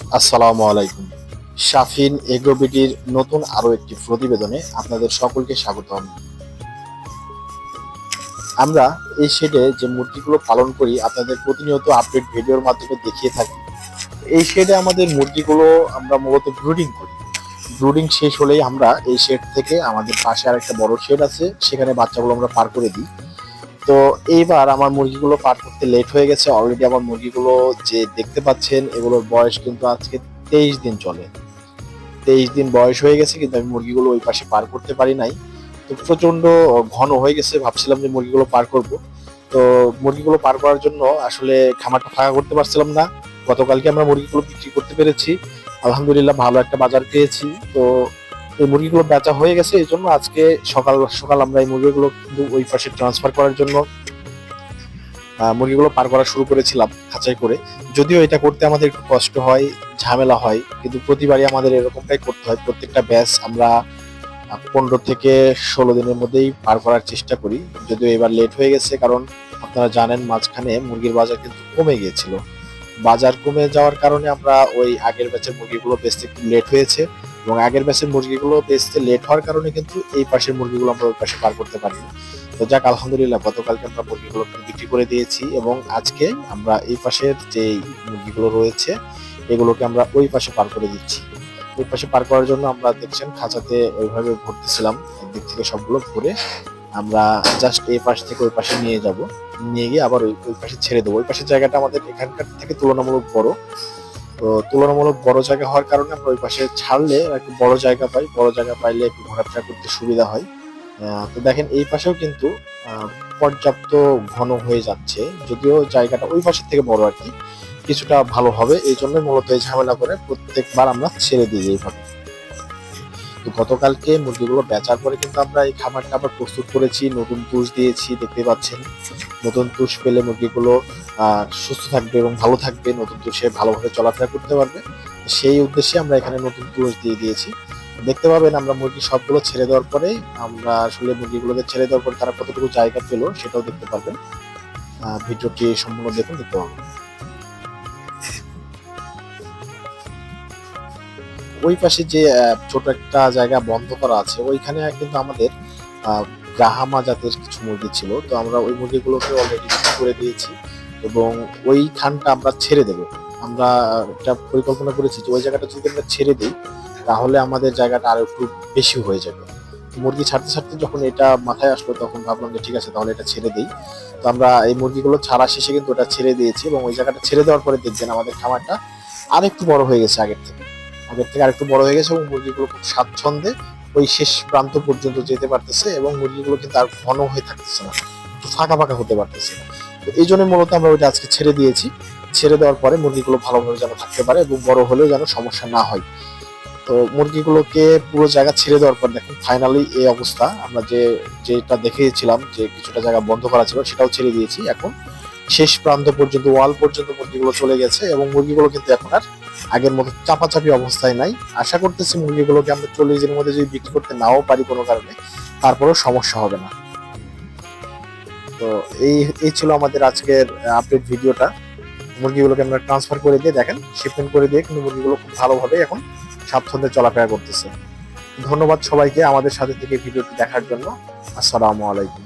আসসালামু আলাইকুম। শাফিন এগ্রোবিটির নতুন আরও একটি প্রতিবেদনে আপনাদের সকলকে স্বাগতম। আমরা এই শেডে যে মুরগিগুলো পালন করি, আপনাদের প্রতিনিয়ত আপডেট ভিডিওর মাধ্যমে দেখিয়ে থাকি। এই শেডে আমাদের মুরগিগুলো আমরা মূলত ব্রুডিং করি। ব্রুডিং শেষ হলেই আমরা এই শেড থেকে আমাদের পাশে আর একটা বড় শেড আছে, সেখানে বাচ্চাগুলো আমরা পার করে দিই। তো এইবার আমার মুরগিগুলো পার করতে লেট হয়ে গেছে। অলরেডি আমার মুরগিগুলো যে দেখতে পাচ্ছেন, এগুলোর বয়স কিন্তু আজকে তেইশ দিন চলে। তেইশ দিন বয়স হয়ে গেছে কিন্তু আমি মুরগিগুলো ওই পাশে পার করতে পারি নাই। তো প্রচণ্ড ঘন হয়ে গেছে, ভাবছিলাম যে মুরগিগুলো পার করব। তো মুরগিগুলো পার করার জন্য আসলে খামারটা ফাঁকা করতে পারছিলাম না। গতকালকে আমরা মুরগিগুলো বিক্রি করতে পেরেছি। আলহামদুলিল্লাহ ভালো একটা বাজার পেয়েছি। তো এই মুরগিগুলো বেচা হয়ে গেছে, এই জন্য আজকে সকাল সকাল আমরা এই মুরগিগুলো ওই পাশে ট্রান্সফার করার জন্য মুরগিগুলো পার করা শুরু করেছিলাম খাঁচাই করে। যদিও এটা করতে আমাদের একটু কষ্ট হয়, ঝামেলা হয়, কিন্তু প্রতিবারই আমাদের এরকমটাই করতে হয়। প্রত্যেকটা ব্যাচ আমরা পনেরো থেকে ষোলো দিনের মধ্যেই পার করার চেষ্টা করি। যদিও এবার লেট হয়ে গেছে, কারণ আপনারা জানেন মাঝখানে মুরগির বাজার কিন্তু কমে গিয়েছিল। বাজার কমে যাওয়ার কারণে আমরা ওই আগের ব্যাচের মুরগিগুলো বেচতে একটু লেট হয়েছে। এবং আগের ব্যাচের মুরগিগুলো বেচতে লেট হওয়ার কারণে কিন্তু এই পাশের মুরগিগুলো আমরা ওই পাশে পার করতে পারি তো যাক, আলহামদুলিল্লাহ, গতকালকে আমরা মুরগিগুলো বিক্রি করে দিয়েছি এবং আজকে আমরা এই পাশের যে মুরগিগুলো রয়েছে, এগুলোকে আমরা ওই পাশে পার করে দিচ্ছি। ওই পাশে পার করার জন্য আমরা দেখছেন খাঁচাতে ওইভাবে ভরতেছিলাম, একদিক থেকে সবগুলো ভরে আমরা জাস্ট এই পাশ থেকে ওই পাশে নিয়ে যাব। নিয়ে গিয়ে আবার ওই ওই পাশে ছেড়ে দেবো। ওই পাশের জায়গাটা আমাদের এখানকার থেকে তুলনামূলক বড়। তো তুলনামূলক বড় জায়গা হওয়ার কারণে আমরা ওই পাশে ছাড়লে একটু বড় জায়গা পাই, বড় জায়গা পাইলে একটু ঘোরাফেরা করতে সুবিধা হয়। তো দেখেন এই পাশেও কিন্তু পর্যাপ্ত ঘন হয়ে যাচ্ছে, যদিও জায়গাটা ওই পাশের থেকে বড় আর কি, কিছুটা ভালো হবে। এই জন্যই মূলত এই ঝামেলা করে প্রত্যেকবার আমরা ছেড়ে দিই এইভাবে। তো গতকালকে মুরগিগুলো বেচার পরে কিন্তু আমরা এই খাবারটা আবার প্রস্তুত করেছি, নতুন তুষ দিয়েছি, দেখতে পাচ্ছেন। নতুন তুষ পেলে মুরগিগুলো সুস্থ থাকবে এবং ভালো থাকবে, নতুন তুষে ভালোভাবে চলাফেরা করতে পারবে। সেই উদ্দেশ্যে আমরা এখানে নতুন তুষ দিয়ে দিয়েছি। দেখতে পাবেন আমরা মুরগি সবগুলো ছেড়ে দেওয়ার পরে, আমরা আসলে মুরগিগুলোকে ছেড়ে দেওয়ার পরে তারা কতটুকু জায়গা পেল সেটাও দেখতে পারবেন। ভিডিওটি সম্পূর্ণ দেখুন, দেখতে পাবেন। ওই পাশে যে ছোট একটা জায়গা বন্ধ করা আছে ওইখানে কিন্তু আমাদের আহ, ব্রাহ্মা জাতের কিছু মুরগি ছিল। তো আমরা ওই মুরগিগুলোকে অলরেডি বিক্রি করে দিয়েছি এবং ওই খানটা আমরা ছেড়ে দেবো। আমরা একটা পরিকল্পনা করেছি যে ওই জায়গাটা যদি আমরা ছেড়ে দিই তাহলে আমাদের জায়গাটা আরও একটু বেশি হয়ে যাবে। মুরগি ছাড়তে ছাড়তে যখন এটা মাথায় আসলো তখন ভাবলাম যে ঠিক আছে তাহলে এটা ছেড়ে দিই। তো আমরা এই মুরগিগুলো ছাড়া শেষে কিন্তু ওটা ছেড়ে দিয়েছি এবং ওই জায়গাটা ছেড়ে দেওয়ার পরে দেখবেন আমাদের খামারটা আরেকটু বড় হয়ে গেছে আগের থেকে। আগের থেকে আরেকটু বড় হয়ে গেছে এবং মুরগিগুলো খুব স্বাচ্ছন্দ্যে ওই শেষ প্রান্ত পর্যন্ত যেতে পারতেছে এবং মুরগিগুলো কিন্তু আর ঘন হয়ে থাকতেছে না ফাঁকা ফাঁকা হতে পারতেছে তো এই জন্য মূলত আমরা ওইটা আজকে ছেড়ে দিয়েছি। ছেড়ে দেওয়ার পরে মুরগিগুলো ভালোভাবে যেন থাকতে পারে এবং বড় হলেও যেন সমস্যা না হয়। তো মুরগিগুলোকে পুরো জায়গা ছেড়ে দেওয়ার পর দেখুন ফাইনালি এই অবস্থা। আমরা যে, যেটা দেখিয়েছিলাম যে কিছুটা জায়গা বন্ধ করা ছিল, সেটাও ছেড়ে দিয়েছি এখন। শেষ প্রান্ত পর্যন্ত, ওয়াল পর্যন্ত মুরগিগুলো চলে গেছে এবং মুরগিগুলো কিন্তু এখন আর আগের মতো চাপাচাপি অবস্থায় নাই। আশা করতেছি মুরগিগুলোকে আমরা চল্লিশ দিনের মধ্যে যদি বিক্রি করতে নাও পারি কোনো কারণে, তারপরেও সমস্যা হবে না। তো এই এই ছিল আমাদের আজকের আপডেট ভিডিওটা। মুরগিগুলোকে আমরা ট্রান্সফার করে দিয়ে দেখেন শিপমেন্ট করে দিয়ে কিন্তু মুরগিগুলো খুব ভালোভাবে এখন স্বাচ্ছন্দ্যে চলাফেরা করতেছে। ধন্যবাদ সবাইকে আমাদের সাথে থেকে ভিডিওটি দেখার জন্য। আসসালামু আলাইকুম।